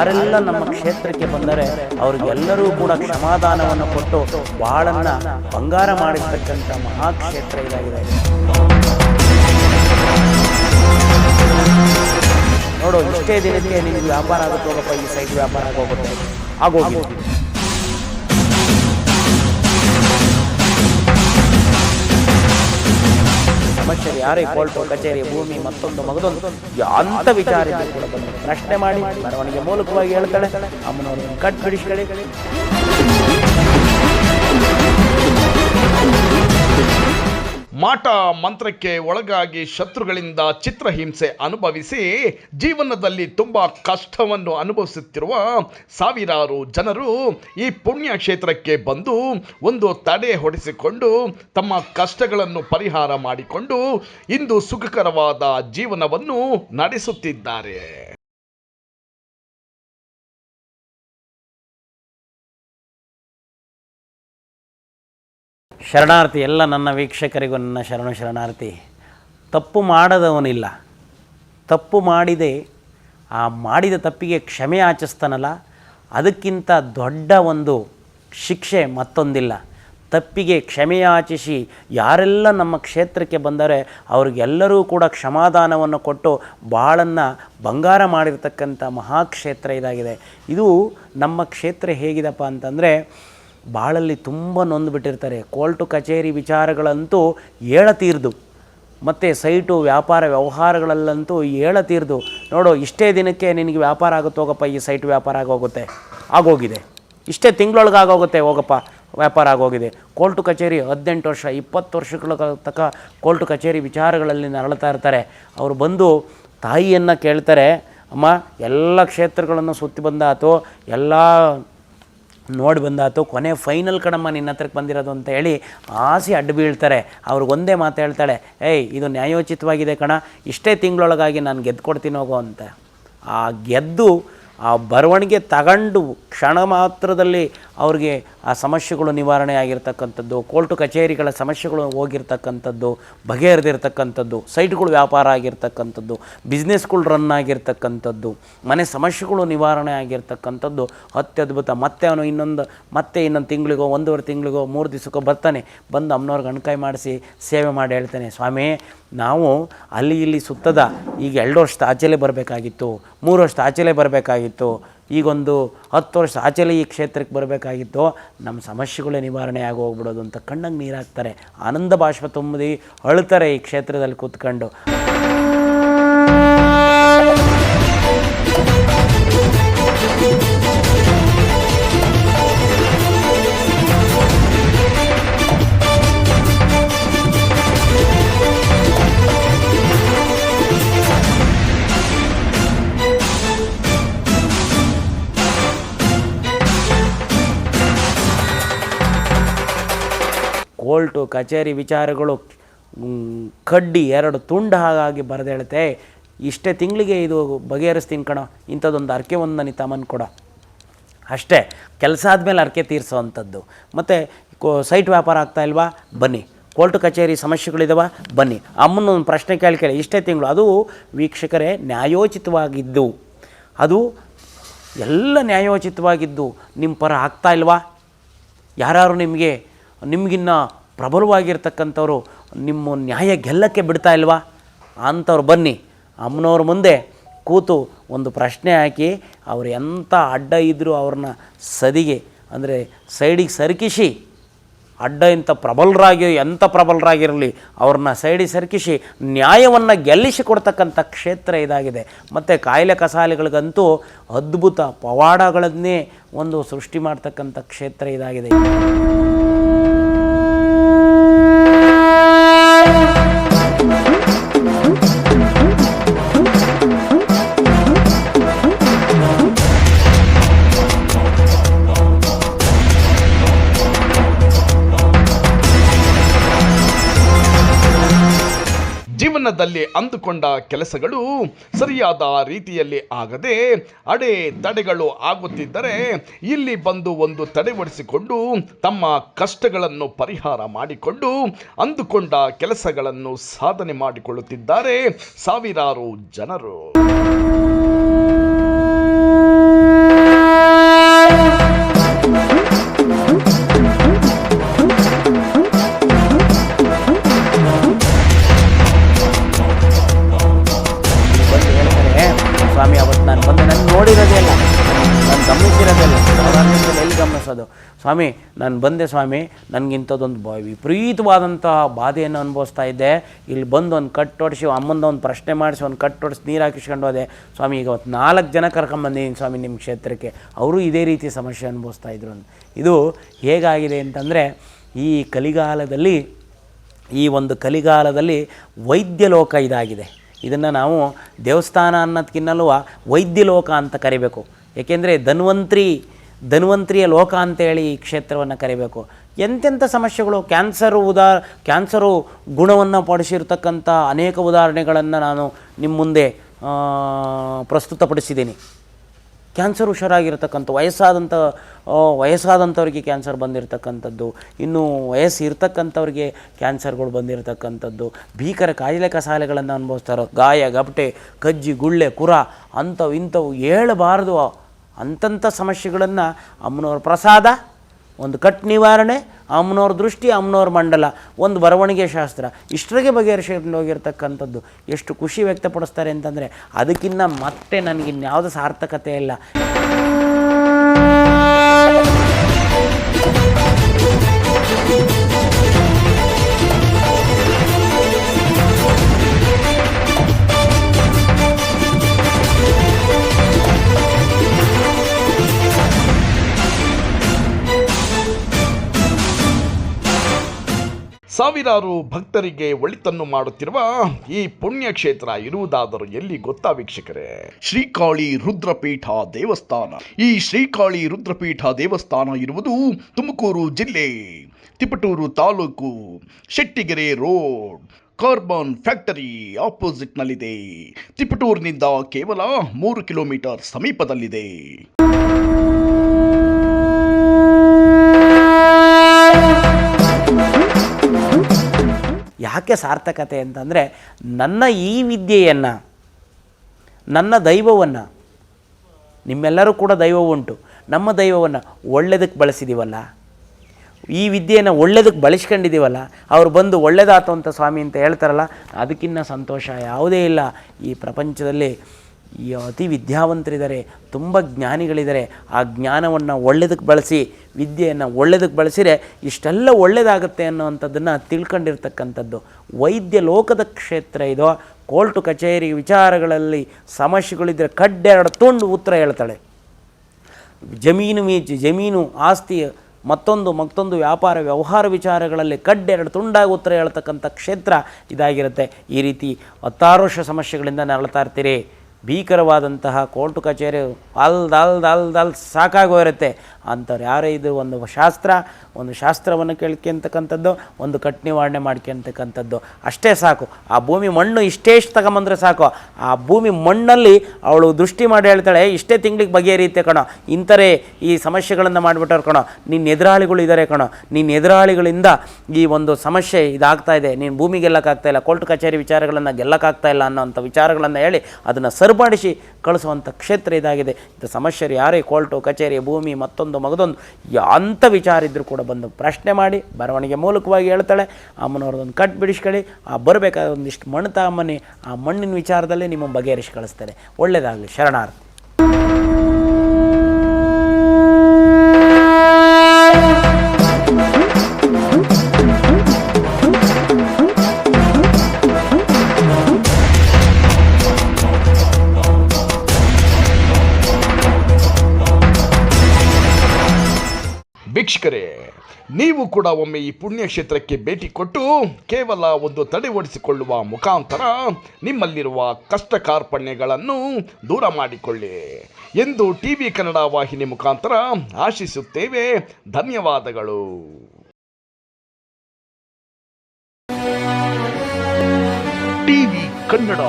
ಯಾರೆಲ್ಲ ನಮ್ಮ ಕ್ಷೇತ್ರಕ್ಕೆ ಬಂದರೆ ಅವ್ರಿಗೆಲ್ಲರೂ ಕೂಡ ಕ್ಷಮಾದಾನವನ್ನು ಕೊಟ್ಟು ಬಾಳನ್ನ ಬಂಗಾರ ಮಾಡಿರ್ತಕ್ಕಂಥ ಮಹಾಕ್ಷೇತ್ರ ಇದಾಗಿದೆ. ನೋಡು, ಇಷ್ಟೇ ದಿನಕ್ಕೆ ನಿಮಗೆ ವ್ಯಾಪಾರ ಆಗುತ್ತೆ ಹೋಗಪ್ಪ, ಈ ಸೈಡ್ ವ್ಯಾಪಾರ ಆಗೋಗುತ್ತೆ ಆಗೋಗಿದೆ ಸಮಸ್ಯೆ ಯಾರೇ ಕೋರ್ಟು, ಕಚೇರಿ, ಭೂಮಿ, ಮತ್ತೊಂದು ಮಗದೊಂದು ಅಂತ ವಿಚಾರ ಕೂಡ ಪ್ರಶ್ನೆ ಮಾಡಿ, ಬರವಣಿಗೆ ಮೂಲಕವಾಗಿ ಹೇಳ್ತಾಳೆ, ಅಮ್ಮನವರು ಕಟ್ ಬಿಡಿಸ್ಕೊಳ್ಳಿ. ಮಾಟ ಮಂತ್ರಕ್ಕೆ ಒಳಗಾಗಿ ಶತ್ರುಗಳಿಂದ ಚಿತ್ರಹಿಂಸೆ ಅನುಭವಿಸಿ ಜೀವನದಲ್ಲಿ ತುಂಬ ಕಷ್ಟವನ್ನು ಅನುಭವಿಸುತ್ತಿರುವ ಸಾವಿರಾರು ಜನರು ಈ ಪುಣ್ಯ ಕ್ಷೇತ್ರಕ್ಕೆ ಬಂದು ಒಂದು ತಡೆ ಹೊಡೆಸಿಕೊಂಡು ತಮ್ಮ ಕಷ್ಟಗಳನ್ನು ಪರಿಹಾರ ಮಾಡಿಕೊಂಡು ಇಂದು ಸುಖಕರವಾದ ಜೀವನವನ್ನು ನಡೆಸುತ್ತಿದ್ದಾರೆ. ಶರಣಾರ್ಥಿ, ಎಲ್ಲ ನನ್ನ ವೀಕ್ಷಕರಿಗೂ ನನ್ನ ಶರಣ ಶರಣಾರ್ಥಿ. ತಪ್ಪು ಮಾಡದವನಿಲ್ಲ. ತಪ್ಪು ಮಾಡಿದೆ, ಆ ಮಾಡಿದ ತಪ್ಪಿಗೆ ಕ್ಷಮೆ ಆಚಿಸ್ತಾನಲ್ಲ ಅದಕ್ಕಿಂತ ದೊಡ್ಡ ಒಂದು ಶಿಕ್ಷೆ ಮತ್ತೊಂದಿಲ್ಲ. ತಪ್ಪಿಗೆ ಕ್ಷಮೆಯಾಚಿಸಿ ಯಾರೆಲ್ಲ ನಮ್ಮ ಕ್ಷೇತ್ರಕ್ಕೆ ಬಂದರೆ, ಅವ್ರಿಗೆಲ್ಲರೂ ಕೂಡ ಕ್ಷಮಾದಾನವನ್ನು ಕೊಟ್ಟು ಬಾಳನ್ನು ಬಂಗಾರ ಮಾಡಿರ್ತಕ್ಕಂಥ ಮಹಾಕ್ಷೇತ್ರ ಇದಾಗಿದೆ. ಇದು ನಮ್ಮ ಕ್ಷೇತ್ರ ಹೇಗಿದಪ್ಪ ಅಂತಂದರೆ ಬಾಳಲ್ಲಿ ತುಂಬ ನೊಂದು ಬಿಟ್ಟಿರ್ತಾರೆ. ಕೋರ್ಟು ಕಚೇರಿ ವಿಚಾರಗಳಂತೂ ಏಳತೀರ್ದು. ಮತ್ತು ಸೈಟು, ವ್ಯಾಪಾರ ವ್ಯವಹಾರಗಳಲ್ಲಂತೂ ಏಳತೀರ್ದು. ನೋಡು, ಇಷ್ಟೇ ದಿನಕ್ಕೆ ನಿನಗೆ ವ್ಯಾಪಾರ ಆಗುತ್ತೆ ಹೋಗಪ್ಪ, ಈ ಸೈಟ್ ವ್ಯಾಪಾರ ಆಗೋಗುತ್ತೆ ಆಗೋಗಿದೆ. ಇಷ್ಟೇ ತಿಂಗಳೊಳಗೆ ಆಗೋಗುತ್ತೆ ಹೋಗಪ್ಪ, ವ್ಯಾಪಾರ ಆಗೋಗಿದೆ ಕೋರ್ಟು ಕಚೇರಿ ಹದಿನೆಂಟು ವರ್ಷ, ಇಪ್ಪತ್ತು ವರ್ಷಗಳ ತನಕ ಕೋರ್ಟು ಕಚೇರಿ ವಿಚಾರಗಳಲ್ಲಿ ನರಳ್ತಾ ಇರ್ತಾರೆ. ಅವರು ಬಂದು ತಾಯಿಯನ್ನು ಕೇಳ್ತಾರೆ, ಅಮ್ಮ, ಎಲ್ಲ ಕ್ಷೇತ್ರಗಳನ್ನು ಸುತ್ತಿ ಬಂದಾತು ಎಲ್ಲ ನೋಡಿ ಬಂದಾತು. ಕೊನೆ ಫೈನಲ್ ಕಣಮ್ಮ ನಿನ್ನ ಹತ್ರಕ್ಕೆ ಬಂದಿರೋದು ಅಂತ ಹೇಳಿ ಆಸೆ ಅಡ್ಡ ಬೀಳ್ತಾರೆ. ಅವ್ರಿಗೆ ಒಂದೇ ಮಾತು ಹೇಳ್ತಾಳೆ, ಏಯ್, ಇದು ನ್ಯಾಯೋಚಿತವಾಗಿದೆ ಕಣ, ಇಷ್ಟೇ ತಿಂಗಳೊಳಗಾಗಿ ನಾನು ಗೆದ್ದು ಕೊಡ್ತೀನಿ ಹೋಗೋ ಅಂತ. ಆ ಗೆದ್ದು ಆ ಬರವಣಿಗೆ ತಗೊಂಡು ಕ್ಷಣ ಮಾತ್ರದಲ್ಲಿ ಅವ್ರಿಗೆ ಆ ಸಮಸ್ಯೆಗಳು ನಿವಾರಣೆ ಆಗಿರ್ತಕ್ಕಂಥದ್ದು, ಕೋರ್ಟ್ ಕಚೇರಿಗಳ ಸಮಸ್ಯೆಗಳು ಹೋಗಿರ್ತಕ್ಕಂಥದ್ದು, ಬಗೆಹರಿದಿರ್ತಕ್ಕಂಥದ್ದು, ಸೈಟ್ಗಳು ವ್ಯಾಪಾರ ಆಗಿರ್ತಕ್ಕಂಥದ್ದು, ಬಿಸ್ನೆಸ್ಗಳು ರನ್ ಆಗಿರ್ತಕ್ಕಂಥದ್ದು, ಮನೆ ಸಮಸ್ಯೆಗಳು ನಿವಾರಣೆ ಆಗಿರ್ತಕ್ಕಂಥದ್ದು, ಅತ್ಯದ್ಭುತ. ಮತ್ತೆ ಅವನು ಇನ್ನೊಂದು, ಮತ್ತೆ ಇನ್ನೊಂದು ತಿಂಗಳಿಗೋ, ಒಂದೂವರೆ ತಿಂಗಳಿಗೋ, ಮೂರು ದಿವಸಕ್ಕೋ ಬರ್ತಾನೆ. ಬಂದು ಅಮ್ಮನವ್ರಿಗೆ ಅಣ್ಕಾಯಿ ಮಾಡಿಸಿ ಸೇವೆ ಮಾಡಿ ಹೇಳ್ತಾನೆ, ಸ್ವಾಮಿ, ನಾವು ಅಲ್ಲಿ ಇಲ್ಲಿ ಸುತ್ತದ, ಈಗ ಎರಡು ವರ್ಷದ ಆಚೆಲೆ ಬರಬೇಕಾಗಿತ್ತು, ಮೂರು ವರ್ಷದ ಆಚೆಲೆ ಬರಬೇಕಾಗಿತ್ತು ಈಗೊಂದು ಹತ್ತು ವರ್ಷ ಆಚೆಲೆ ಈ ಕ್ಷೇತ್ರಕ್ಕೆ ಬರಬೇಕಾಗಿತ್ತು. ನಮ್ಮ ಸಮಸ್ಯೆಗಳೇ ನಿವಾರಣೆ ಆಗಿ ಹೋಗ್ಬಿಡೋದು ಅಂತ ಕಣ್ಣಂಗೆ ನೀರಾಗ್ತಾರೆ. ಆನಂದ ಬಾಷ್ಪ ತುಂಬಿ ಅಳ್ತಾರೆ ಈ ಕ್ಷೇತ್ರದಲ್ಲಿ ಕೂತ್ಕೊಂಡು. ಕೋರ್ಟು ಕಚೇರಿ ವಿಚಾರಗಳು ಕಡ್ಡಿ ಎರಡು ತುಂಡು ಹಾಗಾಗಿ ಬರೆದೇಳುತ್ತೆ. ಇಷ್ಟೇ ತಿಂಗಳಿಗೆ ಇದು ಬಗೆಹರಿಸ್ತೀನಿ ಕಣೋ ಇಂಥದ್ದೊಂದು ಅರ್ಕೆ ಒಂದು ನನಗೆ ತಮ್ಮನ್ನು ಕೊಡ. ಅಷ್ಟೇ, ಕೆಲಸ ಆದಮೇಲೆ ಅರ್ಕೆ ತೀರಿಸೋವಂಥದ್ದು. ಮತ್ತು ಕೋ, ಸೈಟ್ ವ್ಯಾಪಾರ ಆಗ್ತಾ ಇಲ್ವಾ? ಬನ್ನಿ. ಕೋರ್ಟ್ ಕಚೇರಿ ಸಮಸ್ಯೆಗಳಿದಾವ? ಬನ್ನಿ. ಅಮ್ಮನೊಂದು ಪ್ರಶ್ನೆ ಕೇಳಿ ಕೇಳಿ ಇಷ್ಟೇ ತಿಂಗಳು. ಅದು ವೀಕ್ಷಕರೇ ನ್ಯಾಯೋಚಿತವಾಗಿದ್ದು. ಅದು ಎಲ್ಲ ನ್ಯಾಯೋಚಿತವಾಗಿದ್ದು. ನಿಮ್ಮ ಪರ ಆಗ್ತಾ ಇಲ್ವಾ? ಯಾರು ನಿಮಗೆ, ನಿಮಗಿನ್ನ ಪ್ರಬಲವಾಗಿರ್ತಕ್ಕಂಥವ್ರು ನಿಮ್ಮ ನ್ಯಾಯ ಗೆಲ್ಲಕ್ಕೆ ಬಿಡ್ತಾ ಇಲ್ವಾ? ಅಂಥವ್ರು ಬನ್ನಿ. ಅಮ್ಮನವ್ರ ಮುಂದೆ ಕೂತು ಒಂದು ಪ್ರಶ್ನೆ ಹಾಕಿ ಅವ್ರು ಎಂಥ ಅಡ್ಡ ಇದ್ದರೂ ಅವ್ರನ್ನ ಸದಿಗೆ, ಅಂದರೆ ಸೈಡಿಗೆ ಸರ್ಕಿಸಿ ಅಡ್ಡ ಇಂಥ ಪ್ರಬಲರಾಗಿ, ಎಂಥ ಪ್ರಬಲರಾಗಿರಲಿ, ಅವ್ರನ್ನ ಸೈಡಿಗೆ ಸರ್ಕಿಸಿ ನ್ಯಾಯವನ್ನು ಗೆಲ್ಲಿಸಿ ಕೊಡ್ತಕ್ಕಂಥ ಕ್ಷೇತ್ರ ಇದಾಗಿದೆ. ಮತ್ತು ಕಾಯಿಲೆ ಕಸಾಲೆಗಳಿಗಂತೂ ಅದ್ಭುತ ಪವಾಡಗಳನ್ನೇ ಒಂದು ಸೃಷ್ಟಿ ಮಾಡ್ತಕ್ಕಂಥ ಕ್ಷೇತ್ರ ಇದಾಗಿದೆ. ಜೀವನದಲ್ಲಿ ಅಂದುಕೊಂಡ ಕೆಲಸಗಳು ಸರಿಯಾದ ರೀತಿಯಲ್ಲಿ ಆಗದೆ ಅಡೆ ತಡೆಗಳು ಆಗುತ್ತಿದ್ದರೆ ಇಲ್ಲಿ ಬಂದು ಒಂದು ತಡೆ ಒಡಿಸಿಕೊಂಡು ತಮ್ಮ ಕಷ್ಟಗಳನ್ನು ಪರಿಹಾರ ಮಾಡಿಕೊಂಡು ಅಂದುಕೊಂಡ ಕೆಲಸಗಳನ್ನು ಸಾಧನೆ ಮಾಡಿಕೊಳ್ಳುತ್ತಿದ್ದಾರೆ ಸಾವಿರಾರು ಜನರು. ಸ್ವಾಮಿ, ನಾನು ಬಂದೆ ಸ್ವಾಮಿ ನನಗಿಂಥದ್ದೊಂದು ಬ ವಿಪರೀತವಾದಂತಹ ಬಾಧೆಯನ್ನು ಅನುಭವಿಸ್ತಾ ಇದ್ದೆ. ಇಲ್ಲಿ ಬಂದು ಒಂದು ಕಟ್ಟೊಡಿಸಿ ಅಮ್ಮಂದ ಒಂದು ಪ್ರಶ್ನೆ ಮಾಡಿಸಿ, ಒಂದು ಕಟ್ಟೊಡಿಸಿ ನೀರು ಹಾಕಿಸ್ಕೊಂಡು ಹೋದೆ. ಸ್ವಾಮಿ, ಈಗ ಅವತ್ತು ನಾಲ್ಕು ಜನ ಕರ್ಕೊಂಬಂದಿದ್ದೀನಿ ಸ್ವಾಮಿ ನಿಮ್ಮ ಕ್ಷೇತ್ರಕ್ಕೆ. ಅವರು ಇದೇ ರೀತಿ ಸಮಸ್ಯೆ ಅನುಭವಿಸ್ತಾ ಇದ್ರು ಅಂತ. ಇದು ಹೇಗಾಗಿದೆ ಅಂತಂದರೆ, ಈ ಕಲಿಗಾಲದಲ್ಲಿ, ಈ ಒಂದು ಕಲಿಗಾಲದಲ್ಲಿ ವೈದ್ಯ ಲೋಕ ಇದಾಗಿದೆ. ಇದನ್ನು ನಾವು ದೇವಸ್ಥಾನ ಅನ್ನೋದಕ್ಕಿನ್ನಲೂ ವೈದ್ಯ ಲೋಕ ಅಂತ ಕರಿಬೇಕು. ಏಕೆಂದರೆ ಧನ್ವಂತ್ರಿ ಧನ್ವಂತ್ರಿಯ ಲೋಕ ಅಂತೇಳಿ ಈ ಕ್ಷೇತ್ರವನ್ನು ಕರಿಬೇಕು. ಎಂತೆಂಥ ಸಮಸ್ಯೆಗಳು? ಕ್ಯಾನ್ಸರು ಉದಾ, ಕ್ಯಾನ್ಸರು ಗುಣವನ್ನು ಪಡಿಸಿರ್ತಕ್ಕಂಥ ಅನೇಕ ಉದಾಹರಣೆಗಳನ್ನು ನಾನು ನಿಮ್ಮ ಮುಂದೆ ಪ್ರಸ್ತುತಪಡಿಸಿದ್ದೀನಿ. ಕ್ಯಾನ್ಸರ್ ಹುಷಾರಾಗಿರ್ತಕ್ಕಂಥ, ವಯಸ್ಸಾದಂಥ ವಯಸ್ಸಾದಂಥವ್ರಿಗೆ ಕ್ಯಾನ್ಸರ್ ಬಂದಿರತಕ್ಕಂಥದ್ದು, ಇನ್ನು ವಯಸ್ಸು ಇರ್ತಕ್ಕಂಥವ್ರಿಗೆ ಕ್ಯಾನ್ಸರ್ಗಳು ಬಂದಿರತಕ್ಕಂಥದ್ದು, ಭೀಕರ ಕಾಯಿಲೆ ಕಸಾಲೆಗಳನ್ನು ಅನುಭವಿಸ್ತಾರೋ, ಗಾಯ, ಗಪಟೆ, ಕಜ್ಜಿ, ಗುಳ್ಳೆ, ಕುರ, ಅಂಥವು, ಇಂಥವು ಹೇಳಬಾರ್ದು. ಅಂಥಂಥ ಸಮಸ್ಯೆಗಳನ್ನು ಅಮ್ಮನವ್ರ ಪ್ರಸಾದ, ಒಂದು ಕಟ್ ನಿವಾರಣೆ, ಅಮ್ಮನವ್ರ ದೃಷ್ಟಿ, ಅಮ್ಮನವ್ರ ಮಂಡಲ, ಒಂದು ಬರವಣಿಗೆ ಶಾಸ್ತ್ರ. ಇಷ್ಟರಿಗೆ ಬಗೆಹರಿಸಿಕೊಂಡು ಹೋಗಿರ್ತಕ್ಕಂಥದ್ದು ಎಷ್ಟು ಖುಷಿ ವ್ಯಕ್ತಪಡಿಸ್ತಾರೆ ಅಂತಂದರೆ ಅದಕ್ಕಿಂತ ಮತ್ತೆ ನನಗಿನ್ಯಾವುದು ಸಾರ್ಥಕತೆ ಇಲ್ಲ. ಸಾವಿರಾರು ಭಕ್ತರಿಗೆ ಒಳಿತನ್ನು ಮಾಡುತ್ತಿರುವ ಈ ಪುಣ್ಯಕ್ಷೇತ್ರ ಇರುವುದಾದರೂ ಎಲ್ಲಿ ಗೊತ್ತಾ ವೀಕ್ಷಕರೇ? ಶ್ರೀಕಾಳಿ ರುದ್ರಪೀಠ ದೇವಸ್ಥಾನ. ಈ ಶ್ರೀಕಾಳಿ ರುದ್ರಪೀಠ ದೇವಸ್ಥಾನ ಇರುವುದು ತುಮಕೂರು ಜಿಲ್ಲೆ, Tiptur taluk, Shettigere road, carbon factory ಆಪೋಸಿಟ್ನಲ್ಲಿದೆ. ತಿಪಟೂರಿನಿಂದ ಕೇವಲ ಮೂರು ಕಿಲೋಮೀಟರ್ ಸಮೀಪದಲ್ಲಿದೆ. ಯಾಕೆ ಸಾರ್ಥಕತೆ ಅಂತಂದರೆ ನನ್ನ ಈ ವಿದ್ಯೆಯನ್ನು, ನನ್ನ ದೈವವನ್ನು, ನಿಮ್ಮೆಲ್ಲರೂ ಕೂಡ ದೈವ ಉಂಟು, ನಮ್ಮ ದೈವವನ್ನು ಒಳ್ಳೆಯದಕ್ಕೆ ಬಳಸಿದ್ದೀವಲ್ಲ ಈ ವಿದ್ಯೆಯನ್ನು ಒಳ್ಳೆಯದಕ್ಕೆ ಬಳಸ್ಕೊಂಡಿದ್ದೀವಲ್ಲ ಅವ್ರು ಬಂದು ಒಳ್ಳೇದಾತು ಅಂತ ಸ್ವಾಮಿ ಅಂತ ಹೇಳ್ತಾರಲ್ಲ ಅದಕ್ಕಿಂತ ಸಂತೋಷ ಯಾವುದೇ ಇಲ್ಲ. ಈ ಪ್ರಪಂಚದಲ್ಲಿ ಅತಿ ವಿದ್ಯಾವಂತರಿದ್ದಾರೆ, ತುಂಬ ಜ್ಞಾನಿಗಳಿದ್ದಾರೆ. ಆ ಜ್ಞಾನವನ್ನು ಒಳ್ಳೆಯದಕ್ಕೆ ಬಳಸಿ, ವಿದ್ಯೆಯನ್ನು ಒಳ್ಳೆಯದಕ್ಕೆ ಬಳಸಿದರೆ ಇಷ್ಟೆಲ್ಲ ಒಳ್ಳೆಯದಾಗುತ್ತೆ ಅನ್ನೋವಂಥದ್ದನ್ನು ತಿಳ್ಕೊಂಡಿರ್ತಕ್ಕಂಥದ್ದು. ವೈದ್ಯ ಲೋಕದ ಕ್ಷೇತ್ರ ಇದು. ಕೋರ್ಟು, ಕಚೇರಿ, ವಿಚಾರಗಳಲ್ಲಿ ಸಮಸ್ಯೆಗಳಿದ್ದರೆ ಕಡ್ಡೆರಡು ತುಂಡು ಉತ್ತರ ಹೇಳ್ತಾಳೆ. ಜಮೀನು ಮೀಚಿ ಜಮೀನು ಆಸ್ತಿ, ಮತ್ತೊಂದು ಮತ್ತೊಂದು ವ್ಯಾಪಾರ, ವ್ಯವಹಾರ ವಿಚಾರಗಳಲ್ಲಿ ಕಡ್ಡೆರಡು ತುಂಡಾಗಿ ಉತ್ತರ ಹೇಳ್ತಕ್ಕಂಥ ಕ್ಷೇತ್ರ ಇದಾಗಿರುತ್ತೆ. ಈ ರೀತಿ ಹತ್ತಾರು ವರ್ಷ ಸಮಸ್ಯೆಗಳಿಂದ ನರಳ್ತಾ ಇರ್ತೀರಿ. ಭೀಕರವಾದಂತಹ ಕೋರ್ಟು ಕಚೇರಿ ಅಲ್ದ ಅಲ್ದ ಅಲ್ದ ಅಲ್ ಸಾಕಾಗೋಗಿರುತ್ತೆ ಅಂಥವ್ರು ಯಾರೇ ಇದು ಒಂದು ಶಾಸ್ತ್ರ, ಒಂದು ಶಾಸ್ತ್ರವನ್ನು ಕೇಳ್ಕೊಂತಕ್ಕಂಥದ್ದು, ಒಂದು ಕಟ್ ನಿವಾರಣೆ ಮಾಡ್ಕೊಂತಕ್ಕಂಥದ್ದು. ಅಷ್ಟೇ ಸಾಕು. ಆ ಭೂಮಿ ಮಣ್ಣು ಇಷ್ಟೇ ತಗೊಂಬಂದ್ರೆ ಸಾಕು. ಆ ಭೂಮಿ ಮಣ್ಣಲ್ಲಿ ಅವಳು ದೃಷ್ಟಿ ಮಾಡಿ ಹೇಳ್ತಾಳೆ, ಇಷ್ಟೇ ತಿಂಗಳಿಗೆ ಬಗೆಹರಿಯುತ್ತೆ ಕಣೋ. ಇಂಥರೇ ಈ ಸಮಸ್ಯೆಗಳನ್ನು ಮಾಡಿಬಿಟ್ಟವ್ರು ಕಣೋ. ನಿನ್ನ ಎದುರಾಳಿಗಳು ಇದ್ದಾರೆ ಕಣೋ. ನಿನ್ನ ಎದುರಾಳಿಗಳಿಂದ ಈ ಒಂದು ಸಮಸ್ಯೆ ಇದಾಗ್ತಾ ಇದೆ. ನೀನು ಭೂಮಿ ಗೆಲ್ಲಕ್ಕಾಗ್ತಾ ಇಲ್ಲ. ಕೋರ್ಟ್ ಕಚೇರಿ ವಿಚಾರಗಳನ್ನು ಗೆಲ್ಲಕ್ಕಾಗ್ತಾ ಇಲ್ಲ ಅನ್ನೋಂಥ ವಿಚಾರಗಳನ್ನು ಹೇಳಿ ಅದನ್ನು ಸರಿಪಡಿಸಿ ಕಳಿಸುವಂಥ ಕ್ಷೇತ್ರ ಇದಾಗಿದೆ. ಇದು ಸಮಸ್ಯೆ ಯಾರೇ ಕೋರ್ಟು, ಕಚೇರಿ, ಭೂಮಿ, ಮತ್ತೊಂದು ಮಗದೊಂದು ಅಂಥ ವಿಚಾರ ಇದ್ದರೂ ಕೂಡ ಬಂದು ಪ್ರಶ್ನೆ ಮಾಡಿ, ಬರವಣಿಗೆ ಮೂಲಕವಾಗಿ ಹೇಳ್ತಾಳೆ ಅಮ್ಮನವ್ರದ್ದೊಂದು ಕಟ್ ಬಿಡಿಸ್ಕೊಳ್ಳಿ, ಆ ಬರಬೇಕಾದ ಒಂದಿಷ್ಟು ಮಣ್ಣು ಮನೆ ಆ ಮಣ್ಣಿನ ವಿಚಾರದಲ್ಲಿ ನಿಮ್ಮ ಬಗೆಹರಿಸಿ ಕಳಿಸ್ತಾರೆ ಒಳ್ಳೆಯದಾಗಲಿ, ಶರಣಾರ್ಥಿ. ವೀಕ್ಷಕರೇ, ನೀವು ಕೂಡ ಒಮ್ಮೆ ಈ ಪುಣ್ಯಕ್ಷೇತ್ರಕ್ಕೆ ಭೇಟಿ ಕೊಟ್ಟು ಕೇವಲ ಒಂದು ತಡೆ ಓಡಿಸಿಕೊಳ್ಳುವ ಮುಖಾಂತರ ನಿಮ್ಮಲ್ಲಿರುವ ಕಷ್ಟ ಕಾರ್ಪಣ್ಯಗಳನ್ನು ದೂರ ಮಾಡಿಕೊಳ್ಳಿ ಎಂದು ಟಿ ವಿ ಕನ್ನಡ ವಾಹಿನಿ ಮುಖಾಂತರ ಆಶಿಸುತ್ತೇವೆ. ಧನ್ಯವಾದಗಳು. ಟಿವಿ ಕನ್ನಡ.